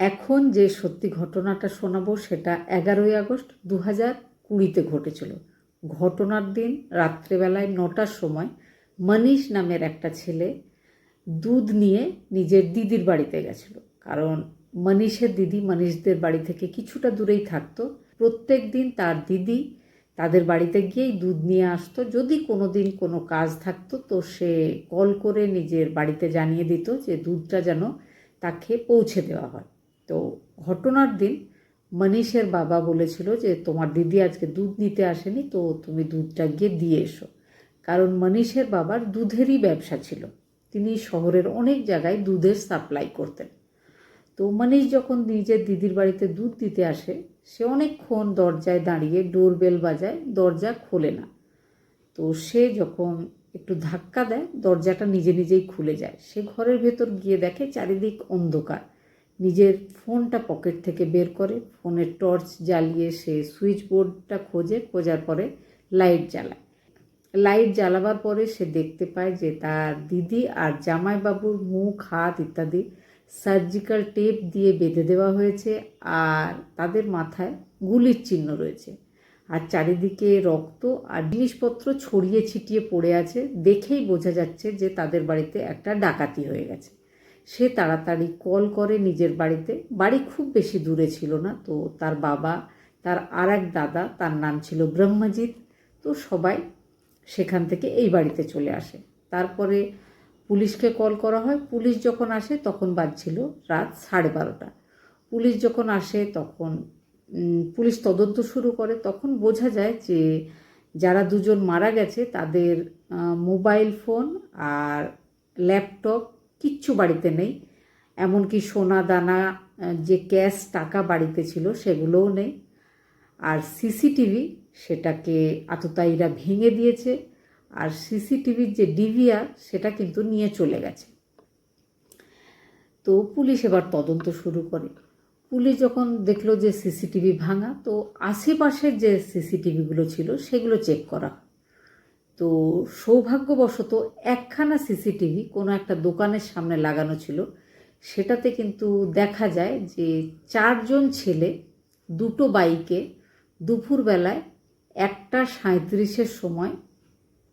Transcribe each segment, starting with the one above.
এখন যে সত্যি ঘটনাটা শোনাবো সেটা এগারোই আগস্ট দু হাজার কুড়িতে ঘটেছিল। ঘটনার দিন রাত্রেবেলায় নটার সময় মনীষ নামের একটা ছেলে দুধ নিয়ে নিজের দিদির বাড়িতে গেছিল। কারণ মনীষের দিদি মনীষদের বাড়ি থেকে কিছুটা দূরেই থাকতো। প্রত্যেক দিন তার দিদি তাদের বাড়িতে গিয়েই দুধ নিয়ে আসতো। যদি কোনো দিন কোনো কাজ থাকতো তো সে কল করে নিজের বাড়িতে জানিয়ে দিত যে দুধটা যেন তাকে পৌঁছে দেওয়া হয়। তো ঘটনার দিন মনীষের বাবা বলেছিল যে, তোমার দিদি আজকে দুধ নিতে আসেনি, তো তুমি দুধটা গিয়ে দিয়ে এসো। কারণ মনীষের বাবার দুধেরই ব্যবসা ছিল। তিনি শহরের অনেক জায়গায় দুধের সাপ্লাই করতেন। তো মনীষ যখন নিজের দিদির বাড়িতে দুধ দিতে আসে, সে অনেকক্ষণ দরজায় দাঁড়িয়ে ডোরবেল বাজায়, দরজা খোলে না। তো সে যখন একটু ধাক্কা দেয়, দরজাটা নিজে নিজেই খুলে যায়। সে ঘরের ভেতর গিয়ে দেখে চারিদিক অন্ধকার। নিজের ফোনটা পকেট থেকে বের করে, ফোনের টর্চ জ্বালিয়ে সে সুইচ বোর্ডটা খোঁজে, খোঁজার পরে লাইট জ্বালায়। লাইট জ্বালাবার পরে সে দেখতে পায় যে তার দিদি আর জামাইবাবুর মুখ, হাত ইত্যাদি সার্জিক্যাল টেপ দিয়ে বেঁধে দেওয়া হয়েছে আর তাদের মাথায় গুলির চিহ্ন রয়েছে। আর চারিদিকে রক্ত আর জিনিসপত্র ছড়িয়ে ছিটিয়ে পড়ে আছে দেখেই বোঝা যাচ্ছে যে তাদের বাড়িতে একটা ডাকাতি হয়ে গেছে। সে তাড়াতাড়ি কল করে নিজের বাড়িতে। বাড়ি খুব বেশি দূরে ছিল না, তো তার বাবা, তার আর এক দাদা, তার নাম ছিল ব্রহ্মজিৎ, তো সবাই সেখান থেকে এই বাড়িতে চলে আসে। তারপরে পুলিশকে কল করা হয়। পুলিশ যখন আসে তখন বাজছিল রাত সাড়ে বারোটা। পুলিশ যখন আসে তখন পুলিশ তদন্ত শুরু করে। তখন বোঝা যায় যে যারা দুজন মারা গেছে তাদের মোবাইল ফোন আর ল্যাপটপ কিচ্ছু বাড়িতে নেই। এমনকি সোনা দানা যে ক্যাশ টাকা বাড়িতে ছিল সেগুলোও নেই। আর সিসিটিভি সেটাকে আততায়ীরা ভেঙে দিয়েছে। আর সিসিটিভির যে ডিভিআর সেটা কিন্তু নিয়ে চলে গেছে। তো পুলিশ এবার তদন্ত শুরু করে। পুলিশ যখন দেখল যে সিসিটিভি ভাঙা, তো আশেপাশের যে সিসিটিভিগুলো ছিল সেগুলো চেক করা। তো সৌভাগ্যবশত একখানা সিসিটিভি কোনো একটা দোকানের সামনে লাগানো ছিল। সেটাতে কিন্তু দেখা যায় যে চারজন ছেলে দুটো বাইকে দুপুরবেলায় একটা সাঁত্রিশের সময়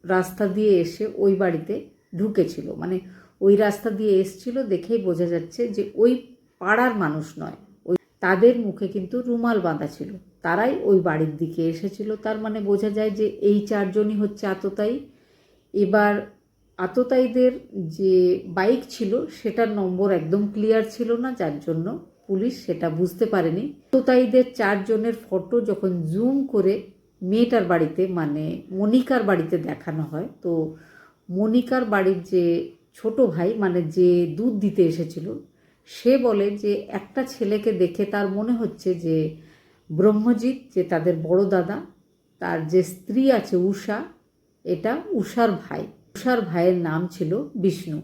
রাস্তা দিয়ে এসে ওই বাড়িতে ঢুকেছিল। মানে ওই রাস্তা দিয়ে এসছিল দেখেই বোঝা যাচ্ছে যে ওই পাড়ার মানুষ নয়। ওই তাদের মুখে কিন্তু রুমাল বাঁধা ছিল। তারাই ওই বাড়ির দিকে এসেছিল। তার মানে বোঝা যায় যে এই চারজনই হচ্ছে আততায়ী। এবার আততায়ীদের যে বাইক ছিল, সেটার নম্বর একদম ক্লিয়ার ছিল না, যার জন্য পুলিশ সেটা বুঝতে পারেনি। আততায়ীদের চারজনের ফটো যখন জুম করে মেয়েটার বাড়িতে মানে মনিকার বাড়িতে দেখানো হয়, তো মনিকার বাড়ির যে ছোট ভাই মানে যে দুধ দিতে এসেছিল, সে বলে যে একটা ছেলেকে দেখে তার মনে হচ্ছে যে ব্রহ্মজিৎ, যে তাদের বড় দাদা, তার যে স্ত্রী আছে উষা এটা উষার ভাই। উষার ভাইয়ের নাম ছিল বিষ্ণু।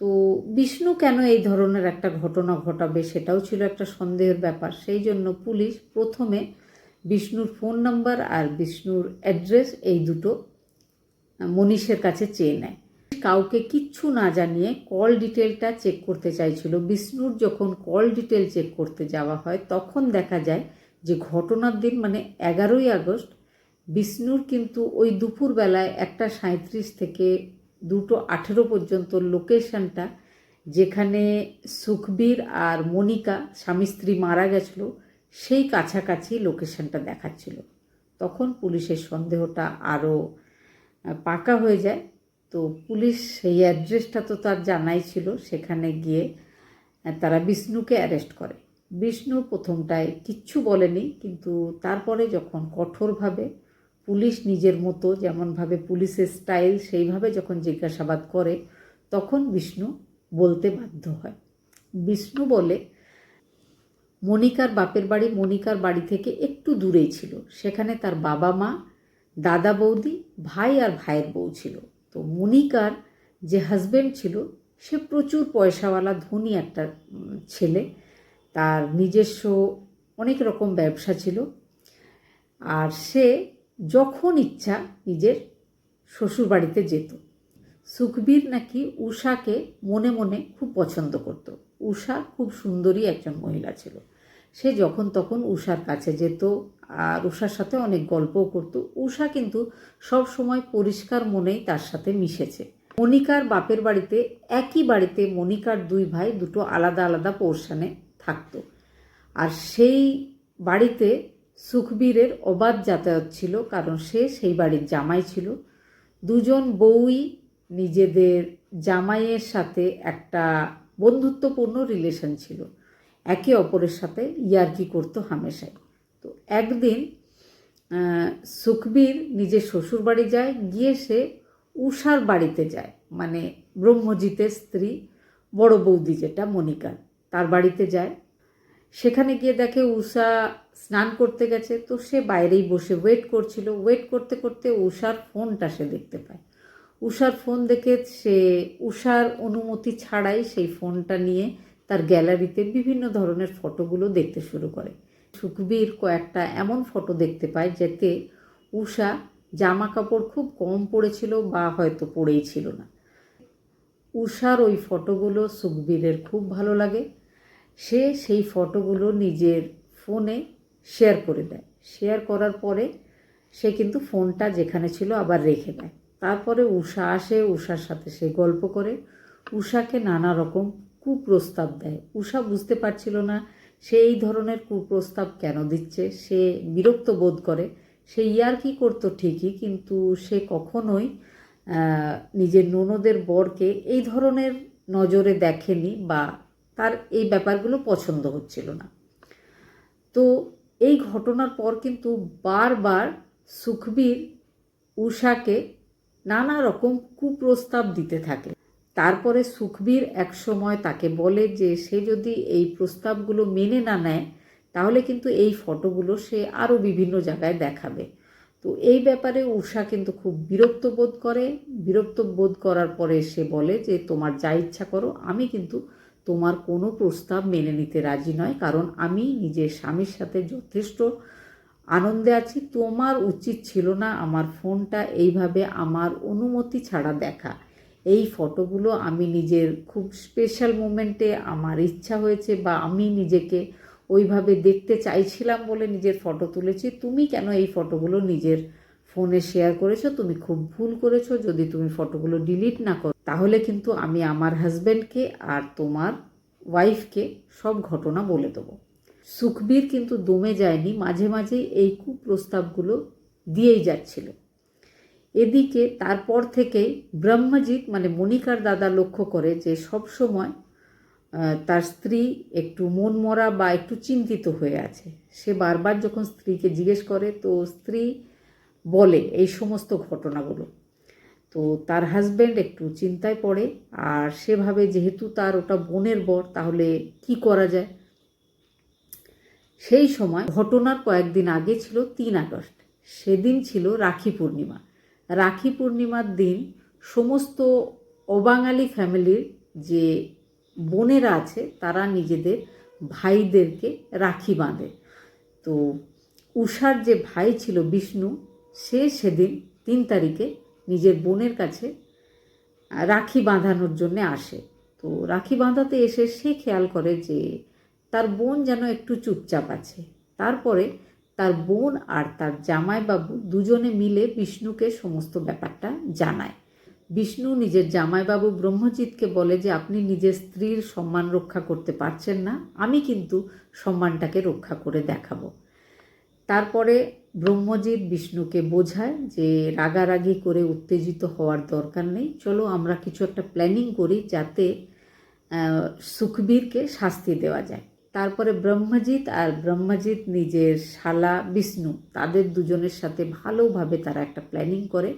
তো বিষ্ণু কেন এই ধরনের একটা ঘটনা ঘটাবে সেটাও ছিল একটা সন্দেহের ব্যাপার। সেই জন্য পুলিশ প্রথমে বিষ্ণুর ফোন নাম্বার আর বিষ্ণুর অ্যাড্রেস এই দুটো মনীষের কাছে চেয়ে নেয়। কাউকে কিচ্ছু না জানিয়ে কল ডিটেলটা চেক করতে চাইছিল। বিষ্ণুর যখন কল ডিটেল চেক করতে যাওয়া হয়, তখন দেখা যায় যে ঘটনার দিন মানে এগারোই আগস্ট, বিষ্ণুর কিন্তু ওই দুপুরবেলায় একটা সাঁত্রিশ থেকে দুটো আঠেরো পর্যন্ত লোকেশনটা যেখানে সুখবীর আর মনিকা, স্বামী স্ত্রী মারা গেছিল, সেই কাছাকাছি লোকেশনটা দেখাচ্ছিল। তখন পুলিশের সন্দেহটা আরও পাকা হয়ে যায়। তো পুলিশ সেই অ্যাড্রেসটা তো তার জানাই ছিল, সেখানে গিয়ে তারা বিষ্ণুকে অ্যারেস্ট করে। বিষ্ণু প্রথমটায় কিচ্ছু বলেনি, কিন্তু তারপরে যখন কঠোরভাবে পুলিশ নিজের মতো যেমনভাবে পুলিশের স্টাইল সেইভাবে যখন জিজ্ঞাসাবাদ করে, তখন বিষ্ণু বলতে বাধ্য হয়। বিষ্ণু বলে, মনিকার বাপের বাড়ি মনিকার বাড়ি থেকে একটু দূরেই ছিল। সেখানে তার বাবা মা, দাদা বৌদি, ভাই আর ভাইয়ের বউ ছিল। তো মনিকার যে হাজবেন্ড ছিল, সে প্রচুর পয়সাওয়ালা ধনী একটা ছেলে। তার নিজস্ব অনেক রকম ব্যবসা ছিল। আর সে যখন ইচ্ছা নিজের শ্বশুর বাড়িতে যেত। সুখবীর নাকি উষাকে মনে মনে খুব পছন্দ করত। উষা খুব সুন্দরী একজন মহিলা ছিল। সে যখন তখন উষার কাছে যেত আর উষার সাথে অনেক গল্পও করতো। উষা কিন্তু সব সময় পরিষ্কার মনেই তার সাথে মিশেছে। মনিকার বাপের বাড়িতে একই বাড়িতে মনিকার দুই ভাই দুটো আলাদা আলাদা পোর্শনে থাকতো। আর সেই বাড়িতে সুখবীরের অবাধ যাতায়াত ছিল, কারণ সে সেই বাড়ির জামাই ছিল। দুজন বউই নিজেদের জামাইয়ের সাথে একটা বন্ধুত্বপূর্ণ রিলেশন ছিল। একে অপরের সাথে ইয়ার্কি করতো হামেশাই। তো একদিন সুখবীর নিজের শ্বশুর বাড়ি যায়, গিয়ে সে উষার বাড়িতে যায়। মানে ব্রহ্মজিতের স্ত্রী, বড় বৌদি যেটা মনিকার তার বাড়িতে যায়। সেখানে গিয়ে দেখে উষা স্নান করতে গেছে। তো সে বাইরেই বসে ওয়েট করছিল। ওয়েট করতে করতে উষার ফোনটা সে দেখতে পায়। উষার ফোন দেখে সে উষার অনুমতি ছাড়াই সেই ফোনটা নিয়ে তার গ্যালারিতে বিভিন্ন ধরনের ফটোগুলো দেখতে শুরু করে। সুখবীর কয়েকটা এমন ফটো দেখতে পায় যেতে উষা জামা কাপড় খুব কম পরেছিল বা হয়তো পরেই ছিল না। উষার ওই ফটোগুলো সুখবীরের খুব ভালো লাগে। সে সেই ফটোগুলো নিজের ফোনে শেয়ার করে দেয়। শেয়ার করার পরে সে কিন্তু ফোনটা যেখানে ছিল আবার রেখে দেয়। তারপরে উষা আসে, উষার সাথে সে গল্প করে। উষাকে নানা রকম কুপ্রস্তাব দেয়। উষা বুঝতে পারছিল না সে এই ধরনের কুপ্রস্তাব কেন দিচ্ছে। সে বিরক্ত বোধ করে। সে ইয়ার্কি করতো ঠিকই, কিন্তু সে কখনোই নিজের ননদের বরকে এই ধরনের নজরে দেখেনি বা তার এই ব্যাপারগুলো পছন্দ হচ্ছিল না। তো এই ঘটনার পর কিন্তু বারবার সুখবীর উষাকে নানা রকম কুপ্রস্তাব দিতে থাকে। তারপরে সুখবীর এক সময় তাকে বলে যে, সে যদি এই প্রস্তাবগুলো মেনে না নেয়, তাহলে কিন্তু এই ফটোগুলো সে আরও বিভিন্ন জায়গায় দেখাবে। তো এই ব্যাপারে উষা কিন্তু খুব বিরক্ত বোধ করে। বিরক্ত বোধ করার পরে সে বলে যে, তোমার যা ইচ্ছা করো, আমি কিন্তু তোমার কোনো প্রস্তাব মেনে নিতে রাজি নয়, কারণ আমি নিজের স্বামীর সাথে যথেষ্ট আনন্দে আছি। তোমার উচিত ছিল না আমার ফোনটা এইভাবে আমার অনুমতি ছাড়া দেখা। এই ফটোগুলো আমি নিজের খুব স্পেশাল মোমেন্টে আমার ইচ্ছা হয়েছে বা আমি নিজেকে ওইভাবে দেখতে চাইছিলাম বলে নিজের ফটো তুলেছি। তুমি কেন এই ফটোগুলো নিজের ফোনে শেয়ার করেছ? তুমি খুব ভুল করেছ। যদি তুমি ফটোগুলো ডিলিট না করো তাহলে কিন্তু আমি আমার হাজব্যান্ডকে আর তোমার ওয়াইফকে সব ঘটনা বলে দেবো। সুখবীর কিন্তু দমে যায়নি, মাঝে মাঝে এই কুপ্রস্তাবগুলো দিয়েই যাচ্ছিল। এদিকে তারপর থেকেই ব্রহ্মজিৎ মানে মনিকার দাদা লক্ষ্য করে যে সব সময় তার স্ত্রী একটু মন মরা বা একটু চিন্তিত হয়ে আছে। সে বারবার যখন স্ত্রীকে জিজ্ঞেস করে, তো স্ত্রী বলে এই সমস্ত ঘটনাগুলো। তো তার হাজব্যান্ড একটু চিন্তায় পড়ে। আর সেভাবে যেহেতু তার ওটা বোনের বর, তাহলে কি করা যায়? সেই সময় ঘটনার কয়েকদিন আগে ছিল তিন আগস্ট। সেদিন ছিল রাখি পূর্ণিমা। রাখি পূর্ণিমার দিন সমস্ত অবাঙালি ফ্যামিলির যে বোনেরা আছে, তারা নিজেদের ভাইদেরকে রাখি বাঁধে। তো উষার যে ভাই ছিল বিষ্ণু, সে সেদিন তিন তারিখে নিজের বোনের কাছে রাখি বাঁধানোর জন্য আসে। তো রাখি বাঁধাতে এসে সে খেয়াল করে যে তার বোন যেন একটু চুপচাপ আছে। তারপরে তার বোন আর তার জামাইবাবু দুজনে মিলে বিষ্ণুকে সমস্ত ব্যাপারটা জানায়। বিষ্ণু নিজের জামাইবাবু ব্রহ্মজিৎকে বলে যে, আপনি নিজের স্ত্রীর সম্মান রক্ষা করতে পারছেন না, আমি কিন্তু সম্মানটাকে রক্ষা করে দেখাবো। তারপরে ব্রহ্মজিৎ বিষ্ণুকে বোঝায় যে রাগারাগি করে উত্তেজিত হওয়ার দরকার নেই। চলো আমরা কিছু একটা প্ল্যানিং করি যাতে সুখবীরকে শাস্তি দেওয়া যায়। তারপরে ব্রহ্মজিৎ আর ব্রহ্মজিৎ নিজের শালা বিষ্ণু, তাদের দুজনের সাথে ভালোভাবে তারা একটা প্ল্যানিং করে।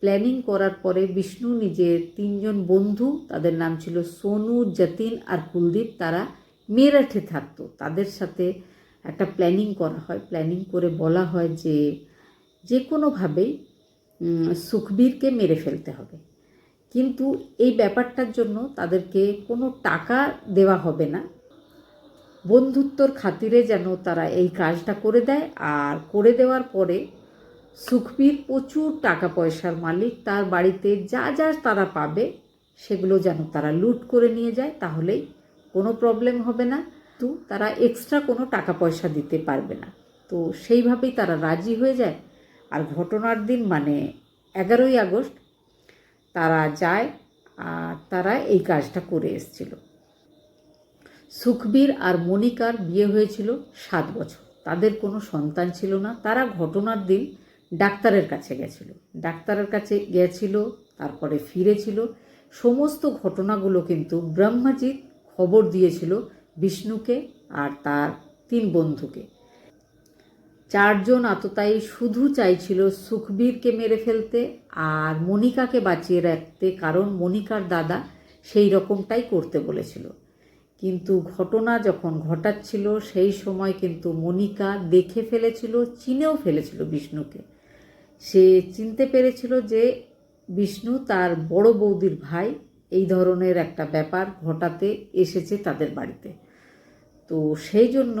প্ল্যানিং করার পরে বিষ্ণু নিজের তিনজন বন্ধু, তাদের নাম ছিল সোনু, যতীন আর কুলদীপ, তারা মেরাঠে থাকতো। তাদের সাথে একটা প্ল্যানিং করা হয়। প্ল্যানিং করে বলা হয় যে যে কোনোভাবেই সুখবীরকে মেরে ফেলতে হবে। কিন্তু এই ব্যাপারটার জন্য তাদেরকে কোনো টাকা দেওয়া হবে না। বন্ধুত্বর খাতিরে যেন তারা এই কাজটা করে দেয়। আর করে দেওয়ার পরে সুখবীর প্রচুর টাকা পয়সার মালিক। তার বাড়িতে যা যা তারা পাবে, সেগুলো যেন তারা লুট করে নিয়ে যায়। তাহলেই কোনো প্রবলেম হবে না। তো তারা এক্সট্রা কোনো টাকা পয়সা দিতে পারবে না। তো সেইভাবেই তারা রাজি হয়ে যায়। আর ঘটনার দিন মানে এগারোই আগস্ট তারা যায়, আর তারা এই কাজটা করে এসেছিল। সুখবীর আর মনিকার বিয়ে হয়েছিল সাত বছর। তাদের কোনো সন্তান ছিল না। তারা ঘটনার দিন ডাক্তারের কাছে গেছিল। ডাক্তারের কাছে গেছিল, তারপরে ফিরেছিল। সমস্ত ঘটনাগুলো কিন্তু ব্রহ্মাজিৎ খবর দিয়েছিল বিষ্ণুকে আর তার তিন বন্ধুকে। চারজন আততায়ী শুধু চাইছিল সুখবীরকে মেরে ফেলতে আর মনিকাকে বাঁচিয়ে রাখতে, কারণ মনিকার দাদা সেই রকমটাই করতে বলেছিল। কিন্তু ঘটনা যখন ঘটাচ্ছিল, সেই সময় কিন্তু মনিকা দেখে ফেলেছিল, চিনেও ফেলেছিল বিষ্ণুকে। সে চিনতে পেরেছিল যে বিষ্ণু তার বড় বৌদির ভাই এই ধরনের একটা ব্যাপার ঘটাতে এসেছে তাদের বাড়িতে। তো সেই জন্য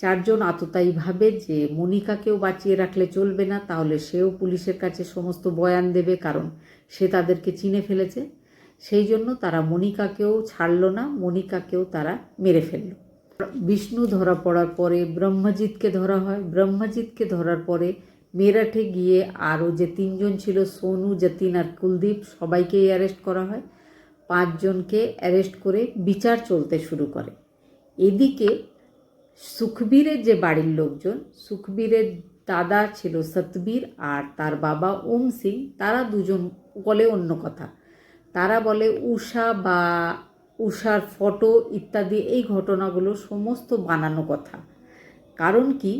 চারজন আততায়ী ভাবে যে মনিকাকেও বাঁচিয়ে রাখলে চলবে না, তাহলে সেও পুলিশের কাছে সমস্ত বয়ান দেবে, কারণ সে তাদেরকে চিনে ফেলেছে। সেই জন্য তারা মনিকাকেও ছাড়ল না, মনিকাকেও তারা মেরে ফেলল। বিষ্ণু ধরা পড়ার পরে ব্রহ্মজিৎকে ধরা হয়। ব্রহ্মজিৎকে ধরার পরে মেরাঠে গিয়ে আরও যে তিনজন ছিল, সোনু, যতীন আর কুলদীপ সবাইকেই অ্যারেস্ট করা হয়। পাঁচজনকে অ্যারেস্ট করে বিচার চলতে শুরু করে। এদিকে সুখবীরের যে বাড়ির লোকজন, সুখবীরের দাদা ছিল সতবীর আর তার বাবা ওম সিং, তারা দুজন বলে অন্য কথা। তারা বলে, উষা বা উষার ফটো ইত্যাদি এই ঘটনাগুলো সমস্ত বানানো কথা। কারণ কি?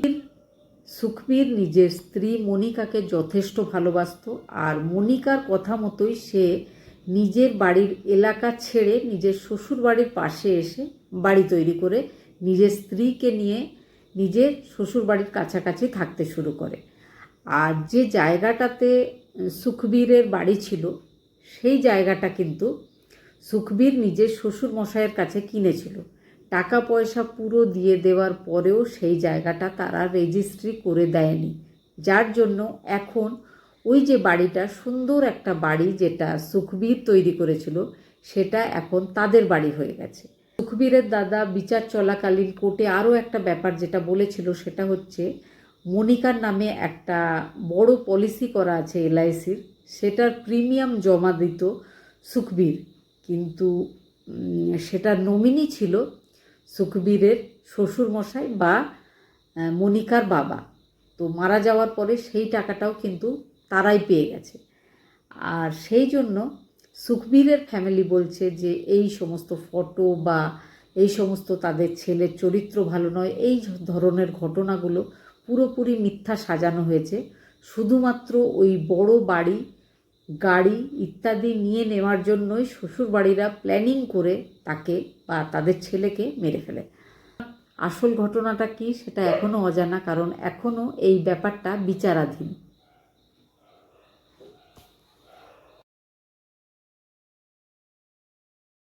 সুখবীর নিজের স্ত্রী মনিকাকে যথেষ্ট ভালোবাসত আর মনিকার কথা মতোই সে নিজের বাড়ির এলাকা ছেড়ে নিজের শ্বশুর বাড়ির পাশে এসে বাড়ি তৈরি করে নিজের স্ত্রীকে নিয়ে নিজের শ্বশুর বাড়ির কাছাকাছি থাকতে শুরু করে। আর যে জায়গাটাতে সুখবীরের বাড়ি ছিল, সেই জায়গাটা কিন্তু সুখবীর নিজের শ্বশুর মশাইয়ের কাছে কিনেছিল। টাকা পয়সা পুরো দিয়ে দেওয়ার পরেও সেই জায়গাটা তারা রেজিস্ট্রি করে দেয়নি। যার জন্য এখন ওই যে বাড়িটা, সুন্দর একটা বাড়ি যেটা সুখবীর তৈরি করেছিল, সেটা এখন তাদের বাড়ি হয়ে গেছে। সুখবীরের দাদা বিচার চলাকালীন কোর্টে আরও একটা ব্যাপার যেটা বলেছিল, সেটা হচ্ছে মনিকার নামে একটা বড় পলিসি করা আছে এলআইসির, সেটার প্রিমিয়াম জমা দিত সুখবীর। কিন্তু সেটা নমিনি ছিল সুখবীরের শ্বশুরমশাই বা মনিকার বাবা। তো মারা যাওয়ার পরে সেই টাকাটাও কিন্তু তারাই পেয়ে গেছে। আর সেই জন্য সুখবীরের ফ্যামিলি বলছে যে, এই সমস্ত ফটো বা এই সমস্ত তাদের ছেলের চরিত্র ভালো নয়। এই ধরনের ঘটনাগুলো পুরোপুরি মিথ্যা সাজানো হয়েছে। শুধুমাত্র ওই বড় বাড়ি, গাড়ি ইত্যাদি নিয়ে নেওয়ার জন্যই শ্বশুরবাড়িরা প্ল্যানিং করে তাকে বা তাদের ছেলেকে মেরে ফেলে। আসল ঘটনাটা কি সেটা এখনও অজানা, কারণ এখনও এই ব্যাপারটা বিচারাধীন।